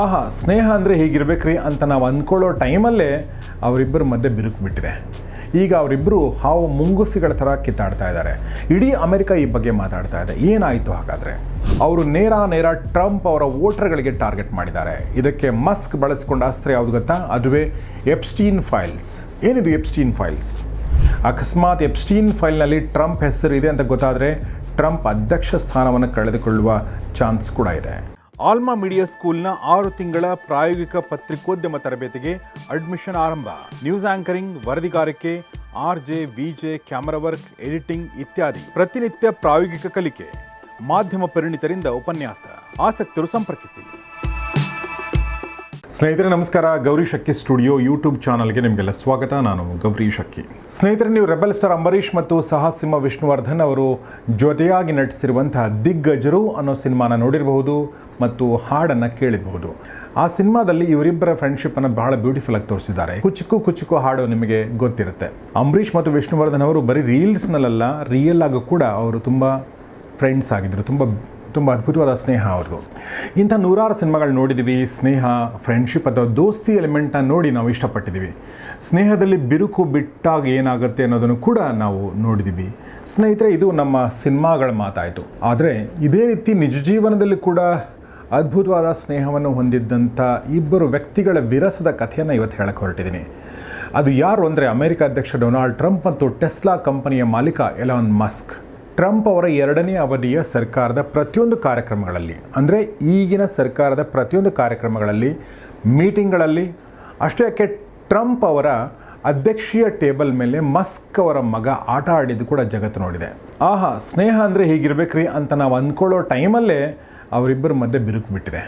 ಆಹಾ, ಸ್ನೇಹ ಅಂದರೆ ಹೀಗಿರ್ಬೇಕ್ರಿ ಅಂತ ನಾವು ಅಂದ್ಕೊಳ್ಳೋ ಟೈಮಲ್ಲೇ ಅವರಿಬ್ಬರ ಮಧ್ಯೆ ಬಿರುಕು ಬಿಟ್ಟಿದೆ. ಈಗ ಅವರಿಬ್ಬರು ಹಾವು ಮುಂಗುಸಿಗಳ ಥರ ಕಿತ್ತಾಡ್ತಾ ಇದ್ದಾರೆ. ಇಡೀ ಅಮೆರಿಕ ಈ ಬಗ್ಗೆ ಮಾತಾಡ್ತಾ ಇದೆ. ಏನಾಯಿತು ಹಾಗಾದರೆ? ಅವರು ನೇರ ನೇರ ಟ್ರಂಪ್ ಅವರ ವೋಟರ್ಗಳಿಗೆ ಟಾರ್ಗೆಟ್ ಮಾಡಿದ್ದಾರೆ. ಇದಕ್ಕೆ ಮಸ್ಕ್ ಬಳಸಿಕೊಂಡ ಅಸ್ತ್ರ ಯಾವುದು ಗೊತ್ತಾ? ಅದುವೇ ಎಪ್ಸ್ಟೀನ್ ಫೈಲ್ಸ್. ಏನಿದು ಎಪ್ಸ್ಟೀನ್ ಫೈಲ್ಸ್? ಅಕಸ್ಮಾತ್ ಎಪ್ಸ್ಟೀನ್ ಫೈಲ್ನಲ್ಲಿ ಟ್ರಂಪ್ ಹೆಸರು ಇದೆ ಅಂತ ಗೊತ್ತಾದರೆ ಟ್ರಂಪ್ ಅಧ್ಯಕ್ಷ ಸ್ಥಾನವನ್ನು ಕಳೆದುಕೊಳ್ಳುವ ಚಾನ್ಸ್ ಕೂಡ ಇದೆ. ಆಲ್ಮಾ ಮೀಡಿಯಾ ಸ್ಕೂಲ್ನ ಆರು ತಿಂಗಳ ಪ್ರಾಯೋಗಿಕ ಪತ್ರಿಕೋದ್ಯಮ ತರಬೇತಿಗೆ ಅಡ್ಮಿಷನ್ ಆರಂಭ. News anchoring, ವರದಿಗಾರಿಕೆ, R J VJ camera work, editing ಇತ್ಯಾದಿ ಪ್ರತಿನಿತ್ಯ ಪ್ರಾಯೋಗಿಕ ಕಲಿಕೆ. ಮಾಧ್ಯಮ ಪರಿಣಿತರಿಂದ ಉಪನ್ಯಾಸ. ಆಸಕ್ತರು ಸಂಪರ್ಕಿಸಿ. ಸ್ನೇಹಿತರೆ, ನಮಸ್ಕಾರ. ಗೌರಿ ಶಕ್ಕಿ ಸ್ಟುಡಿಯೋ ಯೂಟ್ಯೂಬ್ ಚಾನಲ್ಗೆ ನಿಮಗೆಲ್ಲ ಸ್ವಾಗತ. ನಾನು ಗೌರಿ ಶಕ್ಕಿ ಸ್ನೇಹಿತರೆ, ನೀವು ರೆಬಲ್ ಸ್ಟಾರ್ ಅಂಬರೀಷ್ ಮತ್ತು ಸಹಸಿಂಹ ವಿಷ್ಣುವರ್ಧನ್ ಅವರು ಜೊತೆಯಾಗಿ ನಟಿಸಿರುವಂತಹ ದಿಗ್ಗಜರು ಅನ್ನೋ ಸಿನಿಮಾನ ನೋಡಿರಬಹುದು ಮತ್ತು ಹಾಡನ್ನು ಕೇಳಿರಬಹುದು. ಆ ಸಿನಿಮಾದಲ್ಲಿ ಇವರಿಬ್ಬರ ಫ್ರೆಂಡ್ಶಿಪ್ಪನ್ನು ಬಹಳ ಬ್ಯೂಟಿಫುಲ್ ಆಗಿ ತೋರಿಸಿದ್ದಾರೆ. ಕುಚುಕು ಕುಚುಕು ಹಾಡು ನಿಮಗೆ ಗೊತ್ತಿರುತ್ತೆ. ಅಂಬರೀಷ್ ಮತ್ತು ವಿಷ್ಣುವರ್ಧನ್ ಅವರು ಬರೀ ರೀಲ್ಸ್ನಲ್ಲ ರಿಯಲ್ ಆಗೂ ಕೂಡ ಅವರು ತುಂಬ ಫ್ರೆಂಡ್ಸ್ ಆಗಿದ್ದರು ತುಂಬ ತುಂಬ ಅದ್ಭುತವಾದ ಸ್ನೇಹ ಅವ್ರದ್ದು ಇಂಥ ನೂರಾರು ಸಿನಿಮಾಗಳು ನೋಡಿದ್ದೀವಿ ಸ್ನೇಹ ಫ್ರೆಂಡ್ಶಿಪ್ ಅಥವಾ ದೋಸ್ತಿ ಎಲಿಮೆಂಟ್ನ ನೋಡಿ ನಾವು ಇಷ್ಟಪಟ್ಟಿದ್ದೀವಿ ಸ್ನೇಹದಲ್ಲಿ ಬಿರುಕು ಬಿಟ್ಟಾಗ ಏನಾಗುತ್ತೆ ಅನ್ನೋದನ್ನು ಕೂಡ ನಾವು ನೋಡಿದ್ದೀವಿ ಸ್ನೇಹಿತರೆ, ಇದು ನಮ್ಮ ಸಿನಿಮಾಗಳ ಮಾತಾಯಿತು. ಆದರೆ ಇದೇ ರೀತಿ ನಿಜ ಜೀವನದಲ್ಲಿ ಕೂಡ ಅದ್ಭುತವಾದ ಸ್ನೇಹವನ್ನು ಹೊಂದಿದ್ದಂಥ ಇಬ್ಬರು ವ್ಯಕ್ತಿಗಳ ವಿರಸದ ಕಥೆಯನ್ನು ಇವತ್ತು ಹೇಳಕ್ಕೆ ಹೊರಟಿದ್ದೀನಿ ಅದು ಯಾರು ಅಂದರೆ ಅಮೆರಿಕ ಅಧ್ಯಕ್ಷ ಡೊನಾಲ್ಡ್ ಟ್ರಂಪ್ ಮತ್ತು ಟೆಸ್ಲಾ ಕಂಪನಿಯ ಮಾಲೀಕ ಎಲಾನ್ ಮಸ್ಕ್. ಟ್ರಂಪ್ ಅವರ ಎರಡನೇ ಅವಧಿಯ ಸರ್ಕಾರದ ಪ್ರತಿಯೊಂದು ಕಾರ್ಯಕ್ರಮಗಳಲ್ಲಿ, ಅಂದರೆ ಈಗಿನ ಸರ್ಕಾರದ ಪ್ರತಿಯೊಂದು ಕಾರ್ಯಕ್ರಮಗಳಲ್ಲಿ, ಮೀಟಿಂಗ್ಗಳಲ್ಲಿ, ಅಷ್ಟೇ ಟ್ರಂಪ್ ಅವರ ಅಧ್ಯಕ್ಷೀಯ ಟೇಬಲ್ ಮೇಲೆ ಮಸ್ಕ್ ಅವರ ಮಗ ಆಟ ಆಡಿದ್ದು ಕೂಡ ಜಗತ್ತು ನೋಡಿದೆ. ಆಹಾ, ಸ್ನೇಹ ಅಂದರೆ ಹೀಗಿರ್ಬೇಕ್ರಿ ಅಂತ ನಾವು ಅಂದ್ಕೊಳ್ಳೋ ಟೈಮಲ್ಲೇ ಅವರಿಬ್ಬರ ಮಧ್ಯೆ ಬಿರುಕು ಬಿಟ್ಟಿದೆ.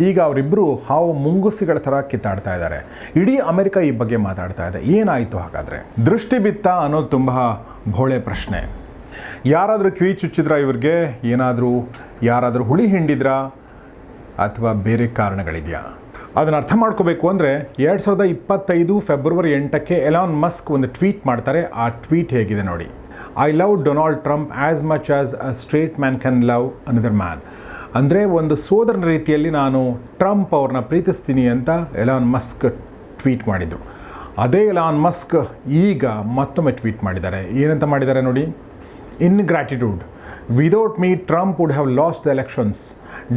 ಈಗ ಅವರಿಬ್ಬರು ಹಾವು ಮುಂಗುಸಿಗಳ ಥರ ಕಿತ್ತಾಡ್ತಾ ಇದ್ದಾರೆ. ಇಡೀ ಅಮೆರಿಕ ಈ ಬಗ್ಗೆ ಮಾತಾಡ್ತಾ ಇದೆ. ಏನಾಯಿತು ಹಾಗಾದರೆ? ದೃಷ್ಟಿ ಬಿತ್ತ ಅನ್ನೋದು ತುಂಬ ಭೋಳೆ ಪ್ರಶ್ನೆ. ಯಾರಾದರೂ ಕಿವಿ ಚುಚ್ಚಿದ್ರ ಇವ್ರಿಗೆ? ಏನಾದರೂ ಯಾರಾದರೂ ಹುಳಿ ಹಿಂಡಿದ್ರಾ? ಅಥವಾ ಬೇರೆ ಕಾರಣಗಳಿದೆಯಾ? ಅದನ್ನು ಅರ್ಥ ಮಾಡ್ಕೋಬೇಕು ಅಂದರೆ ಎರಡು ಸಾವಿರದ ಇಪ್ಪತ್ತೈದು ಫೆಬ್ರವರಿ ಎಂಟಕ್ಕೆ ಎಲಾನ್ ಮಸ್ಕ್ ಒಂದು ಟ್ವೀಟ್ ಮಾಡ್ತಾರೆ. ಆ ಟ್ವೀಟ್ ಹೇಗಿದೆ ನೋಡಿ. I love Donald Trump as much as a straight man can love another man ಅಂದರೆ ಒಂದು ಸೋದರನ ರೀತಿಯಲ್ಲಿ ನಾನು ಟ್ರಂಪ್ ಅವ್ರನ್ನ ಪ್ರೀತಿಸ್ತೀನಿ ಅಂತ ಎಲಾನ್ ಮಸ್ಕ್ ಟ್ವೀಟ್ ಮಾಡಿದರು. ಅದೇ ಎಲಾನ್ ಮಸ್ಕ್ ಈಗ ಮತ್ತೊಮ್ಮೆ ಟ್ವೀಟ್ ಮಾಡಿದ್ದಾರೆ. ಏನಂತ ಮಾಡಿದ್ದಾರೆ ನೋಡಿ. In Without would have lost the elections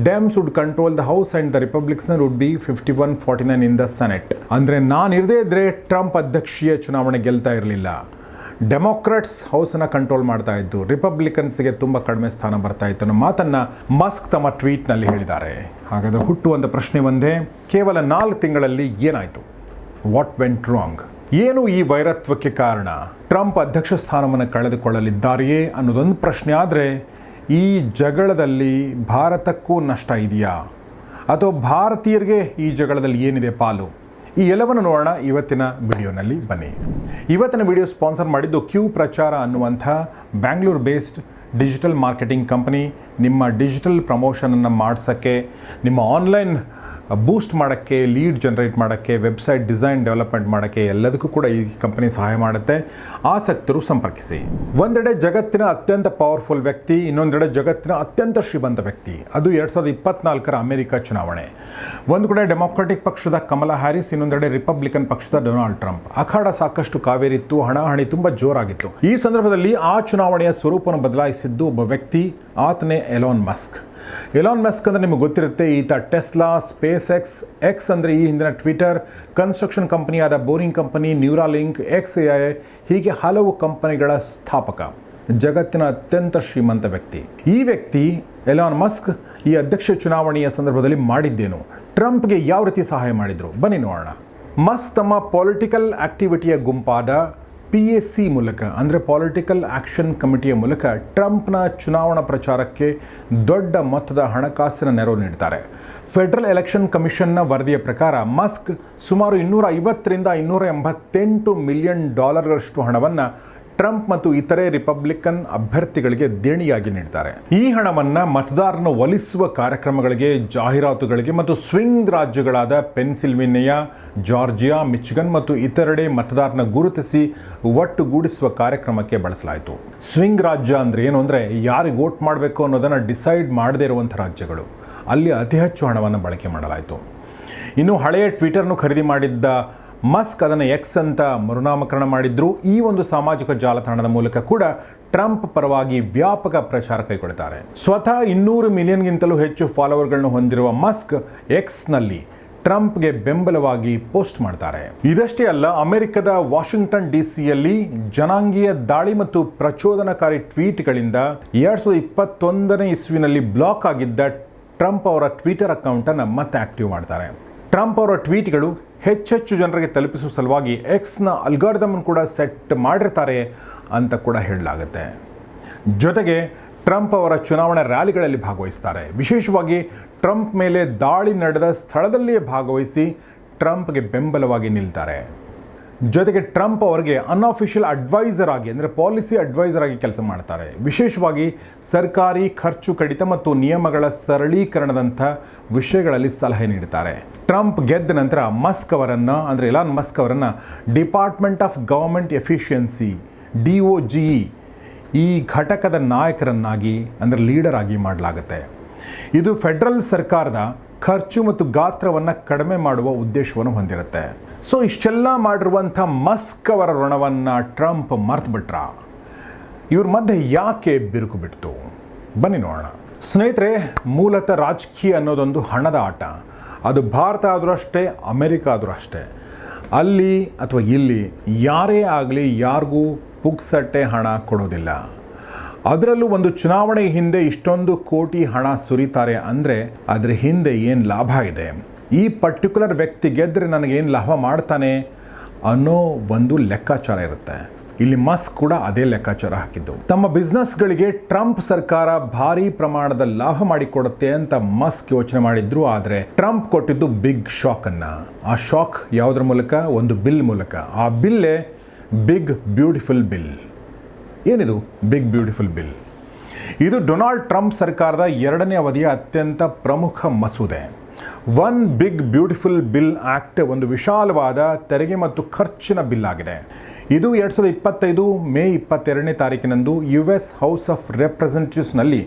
Dems would control the House and the Republicans would be fifty one forty nine in the Senate ಅಂದರೆ ನಾನು ಇರದೇ ಇದ್ದರೆ ಟ್ರಂಪ್ ಅಧ್ಯಕ್ಷೀಯ ಚುನಾವಣೆ ಗೆಲ್ತಾ ಇರಲಿಲ್ಲ ಡೆಮೊಕ್ರಾಟ್ಸ್ ಹೌಸನ್ನು ಕಂಟ್ರೋಲ್ ಮಾಡ್ತಾ ಇದ್ದು ರಿಪಬ್ಲಿಕನ್ಸ್ಗೆ ತುಂಬ ಕಡಿಮೆ ಸ್ಥಾನ ಬರ್ತಾ ಇತ್ತು ಅನ್ನೋ ಮಾತನ್ನು ಮಸ್ಕ್ ತಮ್ಮ ಟ್ವೀಟ್ನಲ್ಲಿ ಹೇಳಿದ್ದಾರೆ ಹಾಗಾದರೆ ಹುಟ್ಟುವಂಥ ಪ್ರಶ್ನೆ ಒಂದೇ ಕೇವಲ ನಾಲ್ಕು ತಿಂಗಳಲ್ಲಿ ಏನಾಯಿತು ವಾಟ್ ವೆಂಟ್ ರಾಂಗ್ ಏನು ಈ ವೈರತ್ವಕ್ಕೆ ಕಾರಣ? ಟ್ರಂಪ್ ಅಧ್ಯಕ್ಷ ಸ್ಥಾನವನ್ನು ಕಳೆದುಕೊಳ್ಳಲಿದ್ದಾರೆಯೇ ಅನ್ನೋದೊಂದು ಪ್ರಶ್ನೆ ಆದರೆ, ಈ ಜಗಳದಲ್ಲಿ ಭಾರತಕ್ಕೂ ನಷ್ಟ ಇದೆಯಾ? ಅಥವಾ ಭಾರತೀಯರಿಗೆ ಈ ಜಗಳದಲ್ಲಿ ಏನಿದೆ ಪಾಲು? ಈ ಎಲ್ಲವನ್ನು ನೋಡೋಣ ಇವತ್ತಿನ ವಿಡಿಯೋನಲ್ಲಿ ಬನ್ನಿ. ಇವತ್ತಿನ ವಿಡಿಯೋ ಸ್ಪಾನ್ಸರ್ ಮಾಡಿದ್ದು ಕ್ಯೂ ಪ್ರಚಾರ ಅನ್ನುವಂಥ Bangalore based digital marketing company. ನಿಮ್ಮ ಡಿಜಿಟಲ್ ಪ್ರಮೋಷನನ್ನು ಮಾಡಿಸೋಕ್ಕೆ, ನಿಮ್ಮ ಆನ್ಲೈನ್ ಬೂಸ್ಟ್ ಮಾಡೋಕ್ಕೆ ಲೀಡ್ ಜನರೇಟ್ ಮಾಡೋಕ್ಕೆ ವೆಬ್ಸೈಟ್ ಡಿಸೈನ್ ಡೆವಲಪ್ಮೆಂಟ್ ಮಾಡೋಕ್ಕೆ ಎಲ್ಲದಕ್ಕೂ ಕೂಡ ಈ ಕಂಪನಿ ಸಹಾಯ ಮಾಡುತ್ತೆ. ಆಸಕ್ತರು ಸಂಪರ್ಕಿಸಿ. ಒಂದೆಡೆ ಜಗತ್ತಿನ ಅತ್ಯಂತ ಪವರ್ಫುಲ್ ವ್ಯಕ್ತಿ, ಇನ್ನೊಂದೆಡೆ ಜಗತ್ತಿನ ಅತ್ಯಂತ ಶ್ರೀಮಂತ ವ್ಯಕ್ತಿ. ಅದು ಎರಡು ಸಾವಿರದ ಇಪ್ಪತ್ನಾಲ್ಕರ ಅಮೆರಿಕ ಚುನಾವಣೆ. ಒಂದು ಕಡೆ ಡೆಮೊಕ್ರಾಟಿಕ್ ಪಕ್ಷದ ಕಮಲಾ ಹ್ಯಾರಿಸ್, ಇನ್ನೊಂದೆಡೆ ರಿಪಬ್ಲಿಕನ್ ಪಕ್ಷದ ಡೊನಾಲ್ಡ್ ಟ್ರಂಪ್ ಅಖಾಡ ಸಾಕಷ್ಟು ಕಾವೇರಿತ್ತು ಹಣಾಹಣಿ ತುಂಬ ಜೋರಾಗಿತ್ತು. ಈ ಸಂದರ್ಭದಲ್ಲಿ ಆ ಚುನಾವಣೆಯ ಸ್ವರೂಪವನ್ನು ಬದಲಾಯಿಸಿದ್ದು ಒಬ್ಬ ವ್ಯಕ್ತಿ, ಆತನೇ ಎಲೋನ್ ಮಸ್ಕ್ ಎಲಾನ್ ಮಸ್ಕ್ ಅಂದರೆ ನಿಮಗೆ ಗೊತ್ತಿರುತ್ತೆ, ಈತ ಟೆಸ್ಲಾ ಸ್ಪೇಸ್ ಎಕ್ಸ್ ಎಕ್ಸ್ ಅಂದರೆ ಈ ಹಿಂದಿನ Twitter construction ಕಂಪನಿಯಾದ Boring company Neuralink X A I ಹೀಗೆ ಹಲವು ಕಂಪನಿಗಳ ಸ್ಥಾಪಕ. ಜಗತ್ತಿನ ಅತ್ಯಂತ ಶ್ರೀಮಂತ ವ್ಯಕ್ತಿ. ಈ ವ್ಯಕ್ತಿ ಎಲಾನ್ ಮಸ್ಕ್ ಈ ಅಧ್ಯಕ್ಷ ಚುನಾವಣೆಯ ಸಂದರ್ಭದಲ್ಲಿ ಮಾಡಿದ್ದೇನು? ಟ್ರಂಪ್ಗೆ ಯಾವ ರೀತಿ ಸಹಾಯ ಮಾಡಿದರು? ಬನ್ನಿ ನೋಡೋಣ. ಮಸ್ಕ್ ತಮ್ಮ ಪೊಲಿಟಿಕಲ್ ಆಕ್ಟಿವಿಟಿಯ ಗುಂಪಾದ ಪಿ ಎಸ್ ಸಿ ಮೂಲಕ, ಅಂದರೆ ಪೊಲಿಟಿಕಲ್ ಆ್ಯಕ್ಷನ್ ಕಮಿಟಿಯ ಮೂಲಕ ಟ್ರಂಪ್ನ ಚುನಾವಣಾ ಪ್ರಚಾರಕ್ಕೆ ದೊಡ್ಡ ಮೊತ್ತದ ಹಣಕಾಸಿನ ನೆರವು ನೀಡ್ತಾರೆ. ಫೆಡರಲ್ ಎಲೆಕ್ಷನ್ ಕಮಿಷನ್ನ ವರದಿಯ ಪ್ರಕಾರ ಮಸ್ಕ್ ಸುಮಾರು ಇನ್ನೂರ ಐವತ್ತರಿಂದ ಇನ್ನೂರ ಎಂಬತ್ತೆಂಟು ಮಿಲಿಯನ್ ಡಾಲರ್ಗಳಷ್ಟು ಹಣವನ್ನು ಟ್ರಂಪ್ ಮತ್ತು ಇತರೆ ರಿಪಬ್ಲಿಕನ್ ಅಭ್ಯರ್ಥಿಗಳಿಗೆ ದೇಣಿಯಾಗಿ ನೀಡ್ತಾರೆ. ಈ ಹಣವನ್ನು ಮತದಾರನ ಒಲಿಸುವ ಕಾರ್ಯಕ್ರಮಗಳಿಗೆ, ಜಾಹೀರಾತುಗಳಿಗೆ ಮತ್ತು ಸ್ವಿಂಗ್ ರಾಜ್ಯಗಳಾದ ಪೆನ್ಸಿಲ್ವೇನಿಯಾ, ಜಾರ್ಜಿಯಾ, ಮಿಚಿಗನ್ ಮತ್ತು ಇತರೆಡೆ ಮತದಾರನ ಗುರುತಿಸಿ ಒಟ್ಟುಗೂಡಿಸುವ ಕಾರ್ಯಕ್ರಮಕ್ಕೆ ಬಳಸಲಾಯಿತು. ಸ್ವಿಂಗ್ ರಾಜ್ಯ ಅಂದರೆ ಏನು ಅಂದರೆ ಯಾರಿಗೆ ವೋಟ್ ಮಾಡಬೇಕು ಅನ್ನೋದನ್ನು ಡಿಸೈಡ್ ಮಾಡದೇ ಇರುವಂಥ ರಾಜ್ಯಗಳು. ಅಲ್ಲಿ ಅತಿ ಹೆಚ್ಚು ಹಣವನ್ನು ಬಳಕೆ ಮಾಡಲಾಯಿತು. ಇನ್ನು ಹಳೆಯ ಟ್ವಿಟರ್ನು ಖರೀದಿ ಮಾಡಿದ್ದ ಮಸ್ಕ್ ಅದನ್ನು ಎಕ್ಸ್ ಅಂತ ಮರುನಾಮಕರಣ ಮಾಡಿದ್ರು. ಈ ಒಂದು ಸಾಮಾಜಿಕ ಜಾಲತಾಣದ ಮೂಲಕ ಕೂಡ ಟ್ರಂಪ್ ಪರವಾಗಿ ವ್ಯಾಪಕ ಪ್ರಚಾರ ಕೈಗೊಳ್ಳುತ್ತಾರೆ. ಸ್ವತಃ ಇನ್ನೂರು ಮಿಲಿಯನ್ಗಿಂತಲೂ ಹೆಚ್ಚು ಫಾಲೋವರ್ಗಳನ್ನು ಹೊಂದಿರುವ ಮಸ್ಕ್ ಎಕ್ಸ್ನಲ್ಲಿ ಟ್ರಂಪ್ಗೆ ಬೆಂಬಲವಾಗಿ ಪೋಸ್ಟ್ ಮಾಡ್ತಾರೆ. ಇದಷ್ಟೇ ಅಲ್ಲ, ಅಮೆರಿಕದ ವಾಷಿಂಗ್ಟನ್ ಡಿ ಸಿಯಲ್ಲಿ ಜನಾಂಗೀಯ ದಾಳಿ ಮತ್ತು ಪ್ರಚೋದನಕಾರಿ ಟ್ವೀಟ್ಗಳಿಂದ ಎರಡ್ ಸಾವಿರದ ಇಪ್ಪತ್ತೊಂದನೇ ಇಸ್ವಿನಲ್ಲಿ ಬ್ಲಾಕ್ ಆಗಿದ್ದ ಟ್ರಂಪ್ ಅವರ ಟ್ವಿಟರ್ ಅಕೌಂಟನ್ನು ಮತ್ತೆ ಆಕ್ಟಿವ್ ಮಾಡ್ತಾರೆ. ಟ್ರಂಪ್ ಅವರ ಟ್ವೀಟ್ಗಳು ಹೆಚ್ಚೆಚ್ಚು ಜನರಿಗೆ ತಲುಪಿಸುವ ಸಲುವಾಗಿ ಎಕ್ಸ್ನ ಅಲ್ಗಾರ್ದಮನ್ನು ಕೂಡ ಸೆಟ್ ಮಾಡಿರ್ತಾರೆ ಅಂತ ಕೂಡ ಹೇಳಲಾಗುತ್ತೆ. ಜೊತೆಗೆ ಟ್ರಂಪ್ ಅವರ ಚುನಾವಣಾ ರ್ಯಾಲಿಗಳಲ್ಲಿ ಭಾಗವಹಿಸ್ತಾರೆ. ವಿಶೇಷವಾಗಿ ಟ್ರಂಪ್ ಮೇಲೆ ದಾಳಿ ನಡೆದ ಸ್ಥಳದಲ್ಲಿಯೇ ಭಾಗವಹಿಸಿ ಟ್ರಂಪ್ಗೆ ಬೆಂಬಲವಾಗಿ ನಿಲ್ತಾರೆ. ಜೊತೆಗೆ ಟ್ರಂಪ್ ಅವರಿಗೆ ಅನ್ಅಫಿಷಿಯಲ್ ಅಡ್ವೈಸರ್ ಆಗಿ, ಅಂದರೆ ಪಾಲಿಸಿ ಅಡ್ವೈಸರ್ ಆಗಿ ಕೆಲಸ ಮಾಡ್ತಾರೆ. ವಿಶೇಷವಾಗಿ ಸರ್ಕಾರಿ ಖರ್ಚು ಕಡಿತ ಮತ್ತು ನಿಯಮಗಳ ಸರಳೀಕರಣದಂಥ ವಿಷಯಗಳಲ್ಲಿ ಸಲಹೆ ನೀಡುತ್ತಾರೆ ಟ್ರಂಪ್ ಗೆದ್ದ ನಂತರ ಮಸ್ಕ್ ಅವರನ್ನು, ಅಂದರೆ ಎಲಾನ್ ಮಸ್ಕ್ ಅವರನ್ನು department of government efficiency D O G ಈ ಘಟಕದ ನಾಯಕರನ್ನಾಗಿ, ಅಂದರೆ ಲೀಡರ್ ಆಗಿ ಮಾಡಲಾಗುತ್ತೆ. ಇದು ಫೆಡರಲ್ ಸರ್ಕಾರದ ಖರ್ಚು ಮತ್ತು ಗಾತ್ರವನ್ನು ಕಡಿಮೆ ಮಾಡುವ ಉದ್ದೇಶವನ್ನು ಹೊಂದಿರುತ್ತೆ. ಸೊ ಇಷ್ಟೆಲ್ಲ ಮಾಡಿರುವಂಥ ಮಸ್ಕ್ ಅವರ ಋಣವನ್ನು ಟ್ರಂಪ್ ಮರ್ತುಬಿಟ್ರ. ಇವ್ರ ಮಧ್ಯೆ ಯಾಕೆ ಬಿರುಕು ಬಿಡ್ತು? ಬನ್ನಿ ನೋಡೋಣ. ಸ್ನೇಹಿತರೆ, ಮೂಲತಃ ರಾಜಕೀಯ ಅನ್ನೋದೊಂದು ಹಣದ ಆಟ. ಅದು ಭಾರತ ಆದರೂ ಅಷ್ಟೇ, ಅಮೆರಿಕ ಆದರೂ ಅಷ್ಟೇ. ಅಲ್ಲಿ ಅಥವಾ ಇಲ್ಲಿ ಯಾರೇ ಆಗಲಿ ಯಾರಿಗೂ ಪುಕ್ಸಟ್ಟೆ ಹಣ ಕೊಡೋದಿಲ್ಲ. ಅದರಲ್ಲೂ ಒಂದು ಚುನಾವಣೆ ಹಿಂದೆ ಇಷ್ಟೊಂದು ಕೋಟಿ ಹಣ ಸುರಿತಾರೆ ಅಂದರೆ ಅದರ ಹಿಂದೆ ಏನು ಲಾಭ ಇದೆ? ಈ ಪರ್ಟಿಕ್ಯುಲರ್ ವ್ಯಕ್ತಿ ಗೆದ್ದರೆ ನನಗೇನು ಲಾಭ ಮಾಡ್ತಾನೆ ಅನ್ನೋ ಒಂದು ಲೆಕ್ಕಾಚಾರ ಇರುತ್ತೆ. ಇಲ್ಲಿ ಮಸ್ಕ್ ಕೂಡ ಅದೇ ಲೆಕ್ಕಾಚಾರ ಹಾಕಿದ್ದು. ತಮ್ಮ ಬಿಸ್ನೆಸ್ಗಳಿಗೆ ಟ್ರಂಪ್ ಸರ್ಕಾರ ಭಾರಿ ಪ್ರಮಾಣದ ಲಾಭ ಮಾಡಿಕೊಡುತ್ತೆ ಅಂತ ಮಸ್ಕ್ ಯೋಚನೆ ಮಾಡಿದ್ರು ಆದರೆ ಟ್ರಂಪ್ ಕೊಟ್ಟಿದ್ದು ಬಿಗ್ ಶಾಕ್ ಅನ್ನ. ಆ ಶಾಕ್ ಯಾವುದ್ರ ಮೂಲಕ? ಒಂದು ಬಿಲ್ ಮೂಲಕ. ಆ ಬಿಲ್ಲೇ ಬಿಗ್ ಬ್ಯೂಟಿಫುಲ್ ಬಿಲ್ ಏನಿದು? ಬಿಗ್ ಬ್ಯೂಟಿಫುಲ್ ಬಿಲ್ ಇದು ಡೊನಾಲ್ಡ್ ಟ್ರಂಪ್ ಸರ್ಕಾರದ ಎರಡನೇ ಅವಧಿಯ ಅತ್ಯಂತ ಪ್ರಮುಖ ಮಸೂದೆ. One big beautiful bill act ಒಂದು ವಿಶಾಲವಾದ ತೆರಿಗೆ ಮತ್ತು ಖರ್ಚಿನ ಬಿಲ್ ಆಗಿದೆ. ಇದು ಎರಡು ಸಾವಿರದ ಇಪ್ಪತ್ತೈದು ಮೇ ಇಪ್ಪತ್ತೆರಡನೇ ತಾರೀಕಿನಂದು ಯು ಎಸ್ ಹೌಸ್ ಆಫ್ ರೆಪ್ರೆಸೆಂಟೇಟಿವ್ಸ್ನಲ್ಲಿ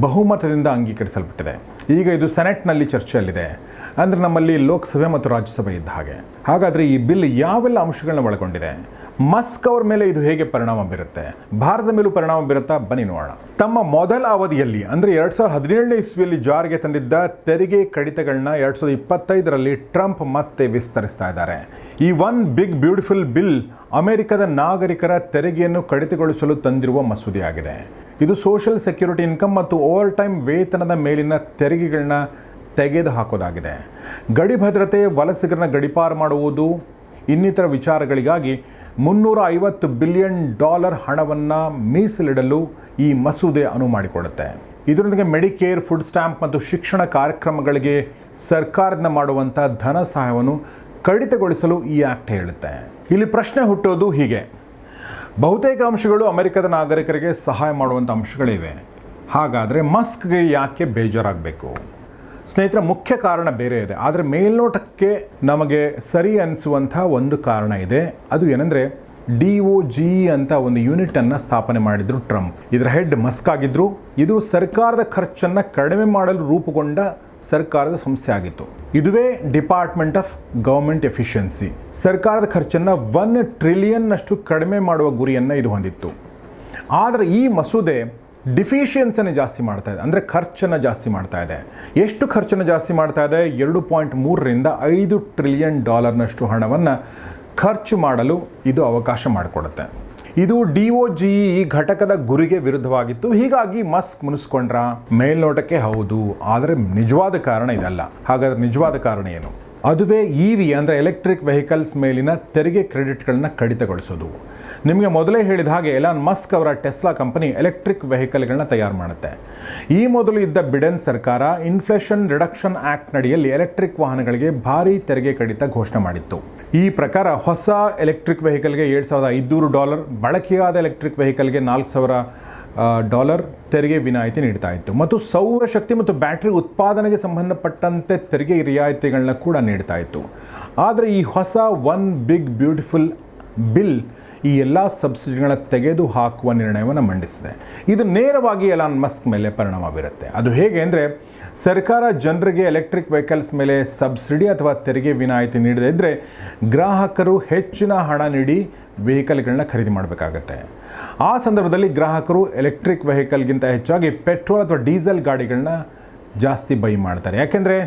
ಬಹುಮತದಿಂದ ಅಂಗೀಕರಿಸಲ್ಪಟ್ಟಿದೆ. ಈಗ ಇದು ಸೆನೆಟ್ನಲ್ಲಿ ಚರ್ಚೆಯಲ್ಲಿದೆ. ಅಂದರೆ ನಮ್ಮಲ್ಲಿ ಲೋಕಸಭೆ ಮತ್ತು ರಾಜ್ಯಸಭೆ ಇದ್ದ ಹಾಗೆ. ಹಾಗಾದರೆ ಈ ಬಿಲ್ ಯಾವೆಲ್ಲ ಅಂಶಗಳನ್ನ ಒಳಗೊಂಡಿದೆ? ಮಸ್ಕ್ ಅವರ ಮೇಲೆ ಇದು ಹೇಗೆ ಪರಿಣಾಮ ಬೀರುತ್ತೆ? ಭಾರತದ ಮೇಲೂ ಪರಿಣಾಮ ಬೀರುತ್ತಾ? ಬನ್ನಿ ನೋಡೋಣ. ತಮ್ಮ ಮೊದಲ ಅವಧಿಯಲ್ಲಿ, ಅಂದರೆ ಎರಡು ಸಾವಿರದ ಹದಿನೇಳನೇ ಇಸ್ವಿಯಲ್ಲಿ ಜಾರಿಗೆ ತಂದಿದ್ದ ತೆರಿಗೆ ಕಡಿತಗಳನ್ನ ಎರಡು ಸಾವಿರದ ಇಪ್ಪತ್ತೈದರಲ್ಲಿ ಟ್ರಂಪ್ ಮತ್ತೆ ವಿಸ್ತರಿಸ್ತಾ ಇದ್ದಾರೆ. ಈ ಒನ್ ಬಿಗ್ ಬ್ಯೂಟಿಫುಲ್ ಬಿಲ್ ಅಮೆರಿಕದ ನಾಗರಿಕರ ತೆರಿಗೆಯನ್ನು ಕಡಿತಗೊಳಿಸಲು ತಂದಿರುವ ಮಸೂದೆಯಾಗಿದೆ. ಇದು ಸೋಷಿಯಲ್ ಸೆಕ್ಯೂರಿಟಿ ಇನ್ಕಮ್ ಮತ್ತು ಓವರ್ ಟೈಮ್ ವೇತನದ ಮೇಲಿನ ತೆರಿಗೆಗಳನ್ನ ತೆಗೆದು ಹಾಕೋದಾಗಿದೆ ಗಡಿ ಭದ್ರತೆ, ವಲಸಿಗರನ್ನ ಗಡಿಪಾರು ಮಾಡುವುದು, ಇನ್ನಿತರ ವಿಚಾರಗಳಿಗಾಗಿ ಮುನ್ನೂರ ಐವತ್ತು ಬಿಲಿಯನ್ ಡಾಲರ್ ಹಣವನ್ನು ಮೀಸಲಿಡಲು ಈ ಮಸೂದೆ ಅನುವು ಮಾಡಿಕೊಡುತ್ತೆ. ಇದರೊಂದಿಗೆ ಮೆಡಿಕೇರ್, ಫುಡ್ ಸ್ಟ್ಯಾಂಪ್ ಮತ್ತು ಶಿಕ್ಷಣ ಕಾರ್ಯಕ್ರಮಗಳಿಗೆ ಸರ್ಕಾರದಿಂದ ಮಾಡುವಂಥ ಧನ ಸಹಾಯವನ್ನು ಕಡಿತಗೊಳಿಸಲು ಈ ಆ್ಯಕ್ಟ್ ಹೇಳುತ್ತೆ. ಇಲ್ಲಿ ಪ್ರಶ್ನೆ ಹುಟ್ಟೋದು ಹೀಗೆ. ಬಹುತೇಕ ಅಂಶಗಳು ಅಮೆರಿಕದ ನಾಗರಿಕರಿಗೆ ಸಹಾಯ ಮಾಡುವಂಥ ಅಂಶಗಳಿವೆ. ಹಾಗಾದರೆ ಮಸ್ಕ್ಗೆ ಯಾಕೆ ಬೇಜಾರಾಗಬೇಕು? ಸ್ನೇಹಿತರ, ಮುಖ್ಯ ಕಾರಣ ಬೇರೆ ಇದೆ. ಆದರೆ ಮೇಲ್ನೋಟಕ್ಕೆ ನಮಗೆ ಸರಿ ಅನಿಸುವಂಥ ಒಂದು ಕಾರಣ ಇದೆ. ಅದು ಏನಂದರೆ ಡಿ ಒ ಜಿ ಅಂತ ಒಂದು ಯೂನಿಟನ್ನು ಸ್ಥಾಪನೆ ಮಾಡಿದ್ರು ಟ್ರಂಪ್. ಇದರ ಹೆಡ್ ಮಸ್ಕ್ ಆಗಿದ್ದರು ಇದು ಸರ್ಕಾರದ ಖರ್ಚನ್ನು ಕಡಿಮೆ ಮಾಡಲು ರೂಪುಗೊಂಡ ಸರ್ಕಾರದ ಸಂಸ್ಥೆ ಆಗಿತ್ತು. ಇದುವೇ ಡಿಪಾರ್ಟ್ಮೆಂಟ್ ಆಫ್ ಗೌರ್ಮೆಂಟ್ ಎಫಿಷಿಯನ್ಸಿ ಸರ್ಕಾರದ ಖರ್ಚನ್ನು ಒನ್ ಟ್ರಿಲಿಯನ್ನಷ್ಟು ಕಡಿಮೆ ಮಾಡುವ ಗುರಿಯನ್ನು ಇದು ಹೊಂದಿತ್ತು. ಆದರೆ ಈ ಮಸೂದೆ ಡಿಫಿಷಿಯನ್ಸನ್ನು ಜಾಸ್ತಿ ಮಾಡ್ತಾ ಇದೆ. ಅಂದರೆ ಖರ್ಚನ್ನು ಜಾಸ್ತಿ ಮಾಡ್ತಾ ಇದೆ. ಎಷ್ಟು ಖರ್ಚನ್ನು ಜಾಸ್ತಿ ಮಾಡ್ತಾ ಇದೆ? ಎರಡು ಪಾಯಿಂಟ್ ಮೂರರಿಂದ ಐದು ಟ್ರಿಲಿಯನ್ ಡಾಲರ್ನಷ್ಟು ಹಣವನ್ನು ಖರ್ಚು ಮಾಡಲು ಇದು ಅವಕಾಶ ಮಾಡಿಕೊಡುತ್ತೆ. ಇದು ಡಿ ಒ ಜಿ ಇ ಘಟಕದ ಗುರಿಗೆ ವಿರುದ್ಧವಾಗಿತ್ತು. ಹೀಗಾಗಿ ಮಸ್ಕ್ ಮುನಿಸ್ಕೊಂಡ್ರ? ಮೇಲ್ನೋಟಕ್ಕೆ ಹೌದು. ಆದರೆ ನಿಜವಾದ ಕಾರಣ ಇದಲ್ಲ. ಹಾಗಾದ್ರೆ ನಿಜವಾದ ಕಾರಣ ಏನು? ಅದುವೇ ಇ ವಿ ಅಂದರೆ ಎಲೆಕ್ಟ್ರಿಕ್ ವೆಹಿಕಲ್ಸ್ ಮೇಲಿನ ತೆರಿಗೆ ಕ್ರೆಡಿಟ್ಗಳನ್ನ ಕಡಿತಗೊಳಿಸೋದು. ನಿಮಗೆ ಮೊದಲೇ ಹೇಳಿದ ಹಾಗೆ ಎಲಾನ್ ಮಸ್ಕ್ ಅವರ ಟೆಸ್ಲಾ ಕಂಪನಿ ಎಲೆಕ್ಟ್ರಿಕ್ ವೆಹಿಕಲ್ಗಳನ್ನ ತಯಾರು ಮಾಡುತ್ತೆ. ಈ ಮೊದಲು ಇದ್ದ ಬಿಡೆನ್ ಸರ್ಕಾರ ಇನ್ಫ್ಲೇಷನ್ ರಿಡಕ್ಷನ್ ಆಕ್ಟ್ ನಡಿಯಲ್ಲಿ ಎಲೆಕ್ಟ್ರಿಕ್ ವಾಹನಗಳಿಗೆ ಭಾರಿ ತೆರಿಗೆ ಕಡಿತ ಘೋಷಣೆ ಮಾಡಿತ್ತು. ಈ ಪ್ರಕಾರ ಹೊಸ ಎಲೆಕ್ಟ್ರಿಕ್ ವೆಹಿಕಲ್ಗೆ ಏಳು ಸಾವಿರದ ಐದುನೂರು ಡಾಲರ್, ಬಳಕೆಯಾದ ಎಲೆಕ್ಟ್ರಿಕ್ ವೆಹಿಕಲ್ಗೆ ನಾಲ್ಕು ಸಾವಿರ ಡಾಲರ್ ತೆರಿಗೆ ವಿನಾಯಿತಿ ನೀಡ್ತಾ ಇತ್ತು. ಮತ್ತು ಸೌರಶಕ್ತಿ ಮತ್ತು ಬ್ಯಾಟ್ರಿ ಉತ್ಪಾದನೆಗೆ ಸಂಬಂಧಪಟ್ಟಂತೆ ತೆರಿಗೆ ರಿಯಾಯಿತಿಗಳನ್ನ ಕೂಡ ನೀಡ್ತಾ ಇತ್ತು. ಆದರೆ ಈ ಹೊಸ ಒನ್ ಬಿಗ್ ಬ್ಯೂಟಿಫುಲ್ ಬಿಲ್ ಈ ಎಲ್ಲ ಸಬ್ಸಿಡಿಗಳನ್ನ ತೆಗೆದು ಹಾಕುವ ನಿರ್ಣಯವನ್ನು ಮಂಡಿಸಿದೆ. ಇದು ನೇರವಾಗಿ ಎಲಾನ್ ಮಸ್ಕ್ ಮೇಲೆ ಪರಿಣಾಮ ಬೀರುತ್ತೆ. ಅದು ಹೇಗೆ ಅಂದರೆ, ಸರ್ಕಾರ ಜನರಿಗೆ ಎಲೆಕ್ಟ್ರಿಕ್ ವೆಹಿಕಲ್ಸ್ ಮೇಲೆ ಸಬ್ಸಿಡಿ ಅಥವಾ ತೆರಿಗೆ ವಿನಾಯಿತಿ ನೀಡದೇ ಇದ್ದರೆ ಗ್ರಾಹಕರು ಹೆಚ್ಚಿನ ಹಣ ನೀಡಿ ವೆಹಿಕಲ್ಗಳನ್ನ ಖರೀದಿ ಮಾಡಬೇಕಾಗತ್ತೆ. ಆ ಸಂದರ್ಭದಲ್ಲಿ ಗ್ರಾಹಕರು ಎಲೆಕ್ಟ್ರಿಕ್ ವೆಹಿಕಲ್ಗಿಂತ ಹೆಚ್ಚಾಗಿ ಪೆಟ್ರೋಲ್ ಅಥವಾ ಡೀಸೆಲ್ ಗಾಡಿಗಳನ್ನ ಜಾಸ್ತಿ ಬೈ ಮಾಡ್ತಾರೆ. ಯಾಕೆಂದರೆ